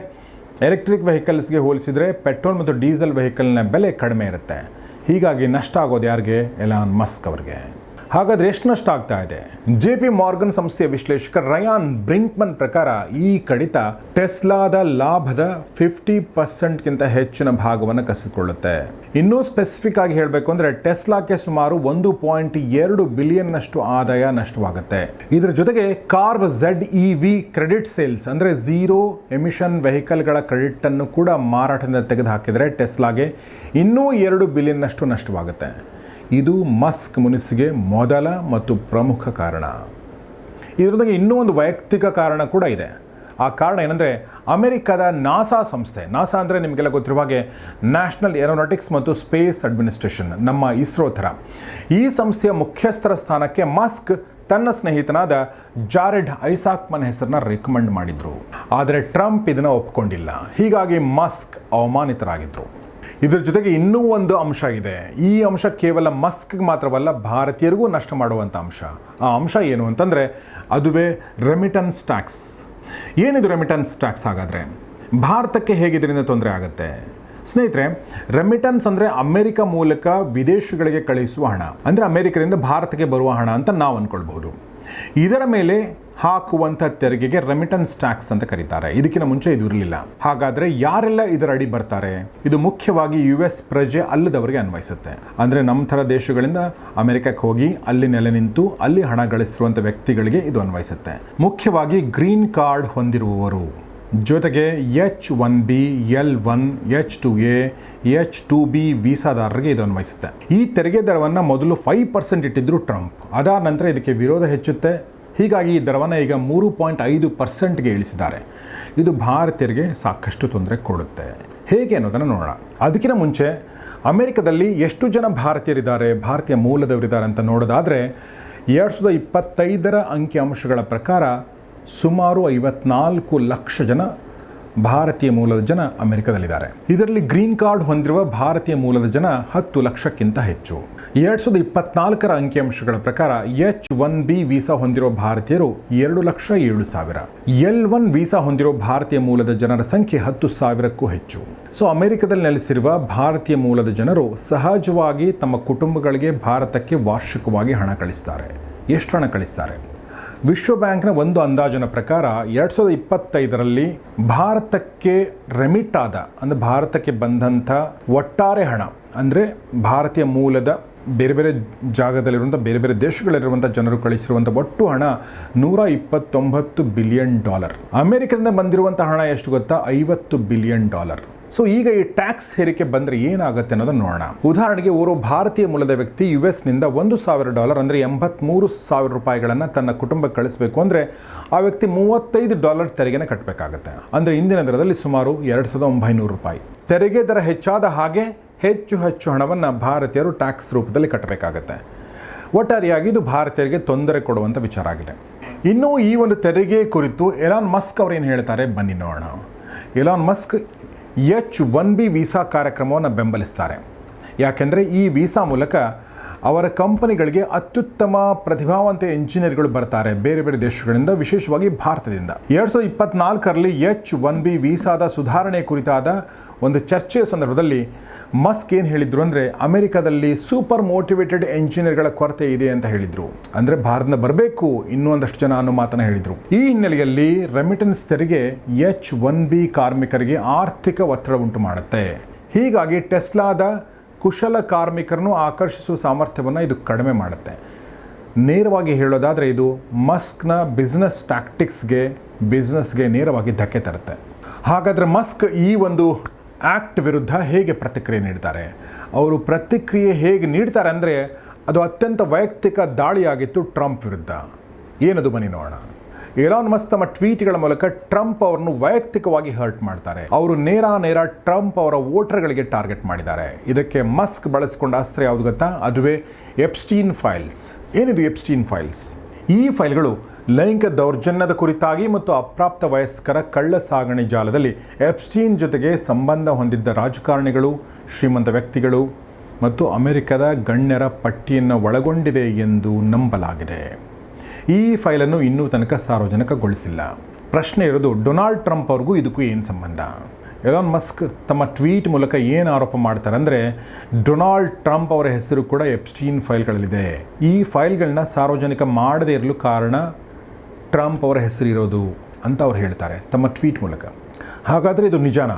ಎಲೆಕ್ಟ್ರಿಕ್ ವೆಹಿಕಲ್ಸ್ಗೆ ಹೋಲಿಸಿದರೆ ಪೆಟ್ರೋಲ್ ಮತ್ತು ಡೀಸೆಲ್ ವೆಹಿಕಲ್ನ ಬೆಲೆ ಕಡಿಮೆ ಇರುತ್ತೆ. ಹೀಗಾಗಿ ನಷ್ಟ ಆಗೋದು ಯಾರಿಗೆ? ಎಲಾನ್ ಮಸ್ಕ್ ಅವ್ರಿಗೆ. ಹಾಗಾದ್ರೆ ಎಷ್ಟು ನಷ್ಟ ಆಗ್ತಾ ಇದೆ? ಜೆ ಪಿ ಮಾರ್ಗನ್ ಸಂಸ್ಥೆಯ ವಿಶ್ಲೇಷಕ ರಯಾನ್ ಬ್ರಿಂಕ್ಮನ್ ಪ್ರಕಾರ ಈ ಕಡಿತ ಟೆಸ್ಲಾದ ಲಾಭದ ಫಿಫ್ಟಿ ಪರ್ಸೆಂಟ್ಗಿಂತ ಹೆಚ್ಚಿನ ಭಾಗವನ್ನು ಕಸಿದುಕೊಳ್ಳುತ್ತೆ. ಇನ್ನೂ ಸ್ಪೆಸಿಫಿಕ್ ಆಗಿ ಹೇಳಬೇಕು ಅಂದರೆ ಟೆಸ್ಲಾಕ್ಕೆ ಸುಮಾರು ಒಂದು ಪಾಯಿಂಟ್ ಎರಡು ಬಿಲಿಯನ್ನಷ್ಟು ಆದಾಯ ನಷ್ಟವಾಗುತ್ತೆ. ಇದರ ಜೊತೆಗೆ CARB Z E V credit sales ಅಂದರೆ ಝೀರೋ ಎಮಿಷನ್ ವೆಹಿಕಲ್ಗಳ ಕ್ರೆಡಿಟ್ ಅನ್ನು ಕೂಡ ಮಾರಾಟದಿಂದ ತೆಗೆದುಹಾಕಿದರೆ ಟೆಸ್ಲಾಗೆ ಇನ್ನೂ ಎರಡು ಬಿಲಿಯನ್ನಷ್ಟು ನಷ್ಟವಾಗುತ್ತೆ. ಇದು ಮಸ್ಕ್ ಮುನಿಸ್ಗೆ ಮೊದಲ ಮತ್ತು ಪ್ರಮುಖ ಕಾರಣ. ಇದರೊಂದಿಗೆ ಇನ್ನೂ ಒಂದು ವೈಯಕ್ತಿಕ ಕಾರಣ ಕೂಡ ಇದೆ. ಆ ಕಾರಣ ಏನಂದರೆ, ಅಮೆರಿಕದ ನಾಸಾ ಸಂಸ್ಥೆ, ನಾಸಾ ಅಂದರೆ ನಿಮಗೆಲ್ಲ ಗೊತ್ತಿರುವ ಹಾಗೆ ನ್ಯಾಷನಲ್ ಏರೋನಾಟಿಕ್ಸ್ ಮತ್ತು ಸ್ಪೇಸ್ ಅಡ್ಮಿನಿಸ್ಟ್ರೇಷನ್ ನಮ್ಮ ಇಸ್ರೋ ಥರ. ಈ ಸಂಸ್ಥೆಯ ಮುಖ್ಯಸ್ಥರ ಸ್ಥಾನಕ್ಕೆ ಮಸ್ಕ್ ತನ್ನ ಸ್ನೇಹಿತನಾದ ಜಾರೆಡ್ ಐಸಾಕ್ಮನ್ ಹೆಸರನ್ನ ರೆಕಮೆಂಡ್ ಮಾಡಿದರು. ಆದರೆ ಟ್ರಂಪ್ ಇದನ್ನು ಒಪ್ಪಿಕೊಂಡಿಲ್ಲ ಹೀಗಾಗಿ ಮಸ್ಕ್ ಅವಮಾನಿತರಾಗಿದ್ದರು ಇದರ ಜೊತೆಗೆ ಇನ್ನೂ ಒಂದು ಅಂಶ ಇದೆ. ಈ ಅಂಶ ಕೇವಲ ಮಸ್ಕ್ ಮಾತ್ರವಲ್ಲ, ಭಾರತೀಯರಿಗೂ ನಷ್ಟ ಮಾಡುವಂಥ ಅಂಶ. ಆ ಅಂಶ ಏನು ಅಂತಂದರೆ, ಅದುವೇ ರೆಮಿಟನ್ಸ್ ಟ್ಯಾಕ್ಸ್ ಏನಿದು ರೆಮಿಟನ್ಸ್ ಟ್ಯಾಕ್ಸ್ ಹಾಗಾದರೆ? ಭಾರತಕ್ಕೆ ಹೇಗೆ ಇದರಿಂದ ತೊಂದರೆ ಆಗುತ್ತೆ? ಸ್ನೇಹಿತರೆ ರೆಮಿಟನ್ಸ್ ಅಂದರೆ ಅಮೆರಿಕ ಮೂಲಕ ವಿದೇಶಗಳಿಗೆ ಕಳುಹಿಸುವ ಹಣ. ಅಂದರೆ ಅಮೆರಿಕದಿಂದ ಭಾರತಕ್ಕೆ ಬರುವ ಹಣ ಅಂತ ನಾವು ಅಂದ್ಕೊಳ್ಬಹುದು ಇದರ ಮೇಲೆ ಹಾಕುವಂಥ ತೆರಿಗೆಗೆ ರೆಮಿಟನ್ಸ್ ಟ್ಯಾಕ್ಸ್ ಅಂತ ಕರೀತಾರೆ. ಇದಕ್ಕಿಂತ ಮುಂಚೆ ಇದು ಇರಲಿಲ್ಲ. ಹಾಗಾದರೆ ಯಾರೆಲ್ಲ ಇದರ ಅಡಿ ಬರ್ತಾರೆ? ಇದು ಮುಖ್ಯವಾಗಿ ಯು ಎಸ್ ಪ್ರಜೆ ಅಲ್ಲದವರಿಗೆ ಅನ್ವಯಿಸುತ್ತೆ. ಅಂದರೆ ನಮ್ಮ ಥರ ದೇಶಗಳಿಂದ ಅಮೆರಿಕಕ್ಕೆ ಹೋಗಿ ಅಲ್ಲಿ ನೆಲೆ ನಿಂತು ಅಲ್ಲಿ ಹಣ ಗಳಿಸಿರುವಂಥ ವ್ಯಕ್ತಿಗಳಿಗೆ ಇದು ಅನ್ವಯಿಸುತ್ತೆ. ಮುಖ್ಯವಾಗಿ ಗ್ರೀನ್ ಕಾರ್ಡ್ ಹೊಂದಿರುವವರು. ಜೊತೆಗೆ H one B L one H two A H two B ವೀಸಾದಾರರಿಗೆ ಇದು ಅನ್ವಯಿಸುತ್ತೆ. ಈ ತೆರಿಗೆ ದರವನ್ನು ಮೊದಲು ಫೈವ್ ಪರ್ಸೆಂಟ್ ಇಟ್ಟಿದ್ರು ಟ್ರಂಪ್. ಅದಾದ ನಂತರ ಇದಕ್ಕೆ ವಿರೋಧ ಹೆಚ್ಚುತ್ತೆ. ಹೀಗಾಗಿ ಈ ದರವನ್ನು ಈಗ ಮೂರು ಪಾಯಿಂಟ್ ಐದು ಪರ್ಸೆಂಟ್ಗೆ ಇಳಿಸಿದ್ದಾರೆ. ಇದು ಭಾರತೀಯರಿಗೆ ಸಾಕಷ್ಟು ತೊಂದರೆ ಕೊಡುತ್ತೆ. ಹೇಗೆ ಅನ್ನೋದನ್ನು ನೋಡೋಣ. ಅದಕ್ಕಿಂತ ಮುಂಚೆ ಅಮೆರಿಕದಲ್ಲಿ ಎಷ್ಟು ಜನ ಭಾರತೀಯರಿದ್ದಾರೆ, ಭಾರತೀಯ ಮೂಲದವರಿದ್ದಾರೆ ಅಂತ ನೋಡೋದಾದರೆ ಎರಡು ಸಾವಿರದ ಇಪ್ಪತ್ತೈದರ ಅಂಕಿಅಂಶಗಳ ಪ್ರಕಾರ ಸುಮಾರು ಐವತ್ನಾಲ್ಕು ಲಕ್ಷ ಜನ ಭಾರತೀಯ ಮೂಲದ ಜನ ಅಮೆರಿಕದಲ್ಲಿದ್ದಾರೆ. ಇದರಲ್ಲಿ ಗ್ರೀನ್ ಕಾರ್ಡ್ ಹೊಂದಿರುವ ಭಾರತೀಯ ಮೂಲದ ಜನ ಹತ್ತು ಲಕ್ಷಕ್ಕಿಂತ ಹೆಚ್ಚು. ಎರಡ್ ಸಾವಿರದ ಇಪ್ಪತ್ನಾಲ್ಕರ ಅಂಕಿಅಂಶಗಳ ಪ್ರಕಾರ ಎಚ್ ಒನ್ ಬಿ ವೀಸಾ ಹೊಂದಿರುವ ಭಾರತೀಯರು ಎರಡು ಲಕ್ಷ ಏಳು ಸಾವಿರ. ಎಲ್ ಒನ್ ವೀಸಾ ಹೊಂದಿರುವ ಭಾರತೀಯ ಮೂಲದ ಜನರ ಸಂಖ್ಯೆ ಹತ್ತು ಸಾವಿರಕ್ಕೂ ಹೆಚ್ಚು. ಸೊ, ಅಮೆರಿಕದಲ್ಲಿ ನೆಲೆಸಿರುವ ಭಾರತೀಯ ಮೂಲದ ಜನರು ಸಹಜವಾಗಿ ತಮ್ಮ ಕುಟುಂಬಗಳಿಗೆ ಭಾರತಕ್ಕೆ ವಾರ್ಷಿಕವಾಗಿ ಹಣ ಕಳಿಸ್ತಾರೆ. ಎಷ್ಟು ಹಣ ಕಳಿಸ್ತಾರೆ? ವಿಶ್ವ ಬ್ಯಾಂಕ್ನ ಒಂದು ಅಂದಾಜಿನ ಪ್ರಕಾರ ಎರಡು ಸಾವಿರದ ಇಪ್ಪತ್ತೈದರಲ್ಲಿ ಭಾರತಕ್ಕೆ ರೆಮಿಟ್ ಆದ, ಅಂದರೆ ಭಾರತಕ್ಕೆ ಬಂದಂಥ ಒಟ್ಟಾರೆ ಹಣ, ಅಂದರೆ ಭಾರತೀಯ ಮೂಲದ ಬೇರೆ ಬೇರೆ ಜಾಗದಲ್ಲಿರುವಂಥ, ಬೇರೆ ಬೇರೆ ದೇಶಗಳಲ್ಲಿರುವಂಥ ಜನರು ಕಳಿಸಿರುವಂಥ ಒಟ್ಟು ಹಣ ನೂರ ಇಪ್ಪತ್ತೊಂಬತ್ತು ಬಿಲಿಯನ್ ಡಾಲರ್ ಅಮೆರಿಕದಿಂದ ಬಂದಿರುವಂಥ ಹಣ ಎಷ್ಟು ಗೊತ್ತಾ? ಐವತ್ತು ಬಿಲಿಯನ್ ಡಾಲರ್ ಸೊ ಈಗ ಈ ಟ್ಯಾಕ್ಸ್ ಹೇರಿಕೆ ಬಂದರೆ ಏನಾಗುತ್ತೆ ಅನ್ನೋದನ್ನು ನೋಡೋಣ. ಉದಾಹರಣೆಗೆ ಓರ್ವ ಭಾರತೀಯ ಮೂಲದ ವ್ಯಕ್ತಿ ಯು ಎಸ್ನಿಂದ ಒಂದು ಸಾವಿರ ಡಾಲರ್ ಅಂದರೆ ಎಂಬತ್ತ್ಮೂರು ಸಾವಿರ ರೂಪಾಯಿಗಳನ್ನು ತನ್ನ ಕುಟುಂಬಕ್ಕೆ ಕಳಿಸಬೇಕು ಅಂದರೆ ಆ ವ್ಯಕ್ತಿ ಮೂವತ್ತೈದು ಡಾಲರ್ ತೆರಿಗೆನ ಕಟ್ಟಬೇಕಾಗತ್ತೆ ಅಂದರೆ ಇಂದಿನ ದರದಲ್ಲಿ ಸುಮಾರು ಎರಡು ಸಾವಿರದ ಒಂಬೈನೂರು ರೂಪಾಯಿ. ತೆರಿಗೆ ದರ ಹೆಚ್ಚಾದ ಹಾಗೆ ಹೆಚ್ಚು ಹೆಚ್ಚು ಹಣವನ್ನು ಭಾರತೀಯರು ಟ್ಯಾಕ್ಸ್ ರೂಪದಲ್ಲಿ ಕಟ್ಟಬೇಕಾಗತ್ತೆ ಒಟ್ಟಾರೆಯಾಗಿ ಇದು ಭಾರತೀಯರಿಗೆ ತೊಂದರೆ ಕೊಡುವಂಥ ವಿಚಾರ ಆಗಿದೆ. ಇನ್ನು ಈ ಒಂದು ತೆರಿಗೆ ಕುರಿತು ಎಲಾನ್ ಮಸ್ಕ್ ಅವರು ಏನು ಹೇಳ್ತಾರೆ? ಬನ್ನಿ ನೋಡೋಣ. Elon Musk H one B visa ಕಾರ್ಯಕ್ರಮವನ್ನು ಬೆಂಬಲಿಸ್ತಾರೆ. ಯಾಕೆಂದರೆ ಈ ವೀಸಾ ಮೂಲಕ ಅವರ ಕಂಪನಿಗಳಿಗೆ ಅತ್ಯುತ್ತಮ ಪ್ರತಿಭಾವಂತ ಇಂಜಿನಿಯರ್ಗಳು ಬರ್ತಾರೆ ಬೇರೆ ಬೇರೆ ದೇಶಗಳಿಂದ, ವಿಶೇಷವಾಗಿ ಭಾರತದಿಂದ. ಎರಡು ಸಾವಿರದ ಇಪ್ಪತ್ನಾಲ್ಕರಲ್ಲಿ ಎಚ್ ಒನ್ ಬಿ ವೀಸಾದ ಸುಧಾರಣೆ ಕುರಿತಾದ ಒಂದು ಚರ್ಚೆಯ ಸಂದರ್ಭದಲ್ಲಿ ಮಸ್ಕ್ ಏನು ಹೇಳಿದ್ರು ಅಂದರೆ ಅಮೆರಿಕದಲ್ಲಿ ಸೂಪರ್ ಮೋಟಿವೇಟೆಡ್ ಎಂಜಿನಿಯರ್ಗಳ ಕೊರತೆ ಇದೆ ಅಂತ ಹೇಳಿದರು. ಅಂದರೆ ಭಾರತದ ಬರಬೇಕು ಇನ್ನೂ ಒಂದಷ್ಟು ಜನ ಅನ್ನೋ ಮಾತನ್ನು ಹೇಳಿದರು. ಈ ಹಿನ್ನೆಲೆಯಲ್ಲಿ ರೆಮಿಟೆನ್ಸ್ ತೆರಿಗೆ ಎಚ್ ಒನ್ ಬಿ ಕಾರ್ಮಿಕರಿಗೆ ಆರ್ಥಿಕ ಒತ್ತಡ ಉಂಟು ಮಾಡುತ್ತೆ. ಹೀಗಾಗಿ ಟೆಸ್ಲಾದ ಕುಶಲ ಕಾರ್ಮಿಕರನ್ನು ಆಕರ್ಷಿಸುವ ಸಾಮರ್ಥ್ಯವನ್ನು ಇದು ಕಡಿಮೆ ಮಾಡುತ್ತೆ. ನೇರವಾಗಿ ಹೇಳೋದಾದರೆ ಇದು ಮಸ್ಕ್ನ ಬಿಸ್ನೆಸ್ ಟ್ಯಾಕ್ಟಿಕ್ಸ್ಗೆ ಬಿಸ್ನೆಸ್ಗೆ ನೇರವಾಗಿ ಧಕ್ಕೆ ತರುತ್ತೆ. ಹಾಗಾದರೆ ಮಸ್ಕ್ ಈ ಒಂದು ಆ್ಯಕ್ಟ್ ವಿರುದ್ಧ ಹೇಗೆ ಪ್ರತಿಕ್ರಿಯೆ ನೀಡ್ತಾರೆ? ಅವರು ಪ್ರತಿಕ್ರಿಯೆ ಹೇಗೆ ನೀಡ್ತಾರೆ ಅಂದರೆ ಅದು ಅತ್ಯಂತ ವೈಯಕ್ತಿಕ ದಾಳಿಯಾಗಿತ್ತು ಟ್ರಂಪ್ ವಿರುದ್ಧ. ಏನದು ಬನ್ನಿ ನೋಡೋಣ. ಎಲಾನ್ ಮಸ್ ತಮ್ಮ ಟ್ವೀಟ್ಗಳ ಮೂಲಕ ಟ್ರಂಪ್ ಅವರನ್ನು ವೈಯಕ್ತಿಕವಾಗಿ ಹರ್ಟ್ ಮಾಡ್ತಾರೆ. ಅವರು ನೇರ ನೇರ ಟ್ರಂಪ್ ಅವರ ವೋಟರ್ಗಳಿಗೆ ಟಾರ್ಗೆಟ್ ಮಾಡಿದ್ದಾರೆ. ಇದಕ್ಕೆ ಮಸ್ಕ್ ಬಳಸಿಕೊಂಡ ಅಸ್ತ್ರ ಯಾವುದು ಗೊತ್ತಾ? ಅದುವೇ ಎಪ್ಸ್ಟೀನ್ ಫೈಲ್ಸ್. ಏನಿದು ಎಪ್ಸ್ಟೀನ್ ಫೈಲ್ಸ್? ಈ ಫೈಲ್ಗಳು ಲೈಂಗಿಕ ದೌರ್ಜನ್ಯದ ಕುರಿತಾಗಿ ಮತ್ತು ಅಪ್ರಾಪ್ತ ವಯಸ್ಕರ ಕಳ್ಳ ಸಾಗಣೆ ಜಾಲದಲ್ಲಿ ಎಪ್ಸ್ಟೀನ್ ಜೊತೆಗೆ ಸಂಬಂಧ ಹೊಂದಿದ್ದ ರಾಜಕಾರಣಿಗಳು, ಶ್ರೀಮಂತ ವ್ಯಕ್ತಿಗಳು ಮತ್ತು ಅಮೆರಿಕದ ಗಣ್ಯರ ಪಟ್ಟಿಯನ್ನು ಒಳಗೊಂಡಿದೆ ಎಂದು ನಂಬಲಾಗಿದೆ. ಈ ಫೈಲನ್ನು ಇನ್ನೂ ತನಕ ಸಾರ್ವಜನಿಕಗೊಳಿಸಿಲ್ಲ. ಪ್ರಶ್ನೆ ಇರೋದು, ಡೊನಾಲ್ಡ್ ಟ್ರಂಪ್ ಅವ್ರಿಗೂ ಇದಕ್ಕೂ ಏನು ಸಂಬಂಧ? ಎಲಾನ್ ಮಸ್ಕ್ ತಮ್ಮ ಟ್ವೀಟ್ ಮೂಲಕ ಏನು ಆರೋಪ ಮಾಡ್ತಾರೆ ಅಂದರೆ ಡೊನಾಲ್ಡ್ ಟ್ರಂಪ್ ಅವರ ಹೆಸರು ಕೂಡ ಎಪ್ಸ್ಟೀನ್ ಫೈಲ್ಗಳಲ್ಲಿದೆ. ಈ ಫೈಲ್ಗಳನ್ನ ಸಾರ್ವಜನಿಕ ಮಾಡದೇ ಇರಲು ಕಾರಣ ಟ್ರಂಪ್ ಅವರ ಹೆಸರು ಇರೋದು ಅಂತ ಅವ್ರು ಹೇಳ್ತಾರೆ ತಮ್ಮ ಟ್ವೀಟ್ ಮೂಲಕ. ಹಾಗಾದರೆ ಇದು ನಿಜಾನಾ?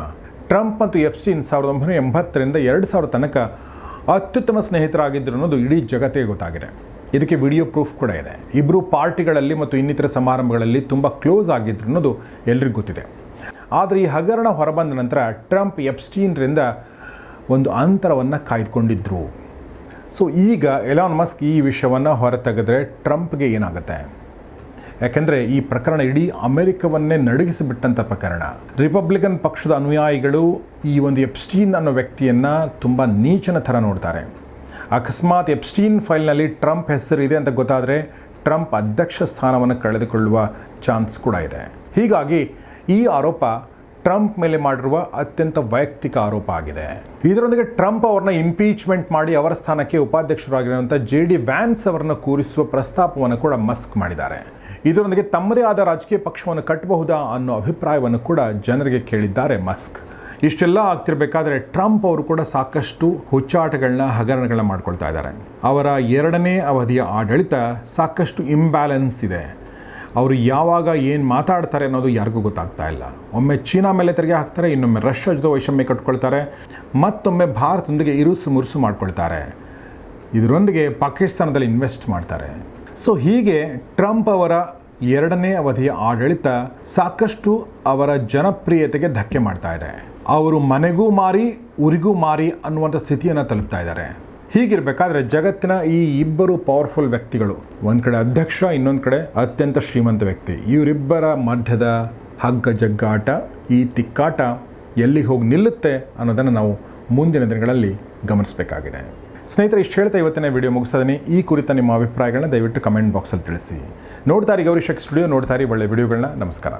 ಟ್ರಂಪ್ ಮತ್ತು ಎಪ್ಸ್ಟೀನ್ ಸಾವಿರದ ಒಂಬೈನೂರ ಎಂಬತ್ತರಿಂದ ಎರಡು ಸಾವಿರ ತನಕ ಅತ್ಯುತ್ತಮ ಸ್ನೇಹಿತರಾಗಿದ್ದರು ಅನ್ನೋದು ಇಡೀ ಜಗತ್ತೇ ಗೊತ್ತಾಗಿದೆ. ಇದಕ್ಕೆ ವಿಡಿಯೋ ಪ್ರೂಫ್ ಕೂಡ ಇದೆ. ಇಬ್ಬರು ಪಾರ್ಟಿಗಳಲ್ಲಿ ಮತ್ತು ಇನ್ನಿತರ ಸಮಾರಂಭಗಳಲ್ಲಿ ತುಂಬ ಕ್ಲೋಸ್ ಆಗಿದ್ರು ಅನ್ನೋದು ಎಲ್ರಿಗೂ ಗೊತ್ತಿದೆ. ಆದರೆ ಈ ಹಗರಣ ಹೊರಬಂದ ನಂತರ ಟ್ರಂಪ್ ಎಪ್ಸ್ಟೀನ್ರಿಂದ ಒಂದು ಅಂತರವನ್ನು ಕಾಯ್ದುಕೊಂಡಿದ್ದರು ಸೊ ಈಗ ಎಲಾನ್ ಮಸ್ಕ್ ಈ ವಿಷಯವನ್ನು ಹೊರತೆಗೆದ್ರೆ ಟ್ರಂಪ್ಗೆ ಏನಾಗುತ್ತೆ? ಯಾಕೆಂದರೆ ಈ ಪ್ರಕರಣ ಇಡೀ ಅಮೆರಿಕವನ್ನೇ ನಡುಗಿಸಿಬಿಟ್ಟಂಥ ಪ್ರಕರಣ. ರಿಪಬ್ಲಿಕನ್ ಪಕ್ಷದ ಅನುಯಾಯಿಗಳು ಈ ಒಂದು ಎಪ್ಸ್ಟೀನ್ ಅನ್ನೋ ವ್ಯಕ್ತಿಯನ್ನು ತುಂಬ ನೀಚನ ಥರ ನೋಡ್ತಾರೆ. ಅಕಸ್ಮಾತ್ ಎಪ್ಸ್ಟೀನ್ ಫೈಲ್ನಲ್ಲಿ ಟ್ರಂಪ್ ಹೆಸರಿದೆ ಅಂತ ಗೊತ್ತಾದರೆ ಟ್ರಂಪ್ ಅಧ್ಯಕ್ಷ ಸ್ಥಾನವನ್ನು ಕಳೆದುಕೊಳ್ಳುವ ಚಾನ್ಸ್ ಕೂಡ ಇದೆ. ಹೀಗಾಗಿ ಈ ಆರೋಪ ಟ್ರಂಪ್ ಮೇಲೆ ಮಾಡಿರುವ ಅತ್ಯಂತ ವೈಯಕ್ತಿಕ ಆರೋಪ ಆಗಿದೆ. ಇದರೊಂದಿಗೆ ಟ್ರಂಪ್ ಅವರನ್ನ ಇಂಪೀಚ್ಮೆಂಟ್ ಮಾಡಿ ಅವರ ಸ್ಥಾನಕ್ಕೆ ಉಪಾಧ್ಯಕ್ಷರಾಗಿರುವಂಥ ಜೆ ಡಿ ವ್ಯಾನ್ಸ್ ಅವರನ್ನು ಕೂರಿಸುವ ಪ್ರಸ್ತಾಪವನ್ನು ಕೂಡ ಮಸ್ಕ್ ಮಾಡಿದ್ದಾರೆ. ಇದರೊಂದಿಗೆ ತಮ್ಮದೇ ಆದ ರಾಜಕೀಯ ಪಕ್ಷವನ್ನು ಕಟ್ಟಬಹುದಾ ಅನ್ನೋ ಅಭಿಪ್ರಾಯವನ್ನು ಕೂಡ ಜನರಿಗೆ ಕೇಳಿದ್ದಾರೆ ಮಸ್ಕ್. ಇಷ್ಟೆಲ್ಲ ಆಗ್ತಿರಬೇಕಾದ್ರೆ ಟ್ರಂಪ್ ಅವರು ಕೂಡ ಸಾಕಷ್ಟು ಹುಚ್ಚಾಟಗಳನ್ನ, ಹಗರಣಗಳನ್ನ ಮಾಡ್ಕೊಳ್ತಾ ಇದ್ದಾರೆ. ಅವರ ಎರಡನೇ ಅವಧಿಯ ಆಡಳಿತ ಸಾಕಷ್ಟು ಇಂಬ್ಯಾಲೆನ್ಸ್ ಇದೆ. ಅವರು ಯಾವಾಗ ಏನು ಮಾತಾಡ್ತಾರೆ ಅನ್ನೋದು ಯಾರಿಗೂ ಗೊತ್ತಾಗ್ತಾ ಇಲ್ಲ. ಒಮ್ಮೆ ಚೀನಾ ಮೇಲೆ ತೆರಿಗೆ ಹಾಕ್ತಾರೆ, ಇನ್ನೊಮ್ಮೆ ರಷ್ಯಾ ಜೊತೆ ವೈಷಮ್ಯ ಕಟ್ಕೊಳ್ತಾರೆ, ಮತ್ತೊಮ್ಮೆ ಭಾರತದೊಂದಿಗೆ ಇರುಸು ಮುರುಸು ಮಾಡ್ಕೊಳ್ತಾರೆ. ಇದರೊಂದಿಗೆ ಪಾಕಿಸ್ತಾನದಲ್ಲಿ ಇನ್ವೆಸ್ಟ್ ಮಾಡ್ತಾರೆ. ಸೊ ಹೀಗೆ ಟ್ರಂಪ್ ಅವರ ಎರಡನೇ ಅವಧಿಯ ಆಡಳಿತ ಸಾಕಷ್ಟು ಅವರ ಜನಪ್ರಿಯತೆಗೆ ಧಕ್ಕೆ ಮಾಡ್ತಾ ಇದೆ. ಅವರು ಮನೆಗೂ ಮಾರಿ, ಊರಿಗೂ ಮಾರಿ ಅನ್ನುವಂಥ ಸ್ಥಿತಿಯನ್ನು ತಲುಪ್ತಾ ಇದ್ದಾರೆ. ಹೀಗಿರಬೇಕಾದ್ರೆ ಜಗತ್ತಿನ ಈ ಇಬ್ಬರು ಪವರ್ಫುಲ್ ವ್ಯಕ್ತಿಗಳು, ಒಂದು ಕಡೆ ಅಧ್ಯಕ್ಷ, ಇನ್ನೊಂದು ಕಡೆ ಅತ್ಯಂತ ಶ್ರೀಮಂತ ವ್ಯಕ್ತಿ. ಇವರಿಬ್ಬರ ಮಧ್ಯದ ಹಗ್ಗ ಜಗ್ಗಾಟ ಈ ತಿಕ್ಕಾಟ ಎಲ್ಲಿಗೆ ಹೋಗಿ ನಿಲ್ಲುತ್ತೆ ಅನ್ನೋದನ್ನು ನಾವು ಮುಂದಿನ ದಿನಗಳಲ್ಲಿ ಗಮನಿಸಬೇಕಾಗಿದೆ. ಸ್ನೇಹಿತರೆ, ಇಷ್ಟು ಹೇಳ್ತಾ ಇವತ್ತಿನ ವಿಡಿಯೋ ಮುಗಿಸೋದನಿ ಈ ಕುರಿತ ನಿಮ್ಮ ಅಭಿಪ್ರಾಯಗಳನ್ನ ದಯವಿಟ್ಟು ಕಮೆಂಟ್ ಬಾಕ್ಸಲ್ಲಿ ತಿಳಿಸಿ. ನೋಡ್ತಾರಿ ಗೌರಿ ಶಕ್ ಸ್ಟುಡಿಯೋ ನೋಡ್ತಾರೆ ಒಳ್ಳೆ ವಿಡಿಯೋಗಳನ್ನ ನಮಸ್ಕಾರ.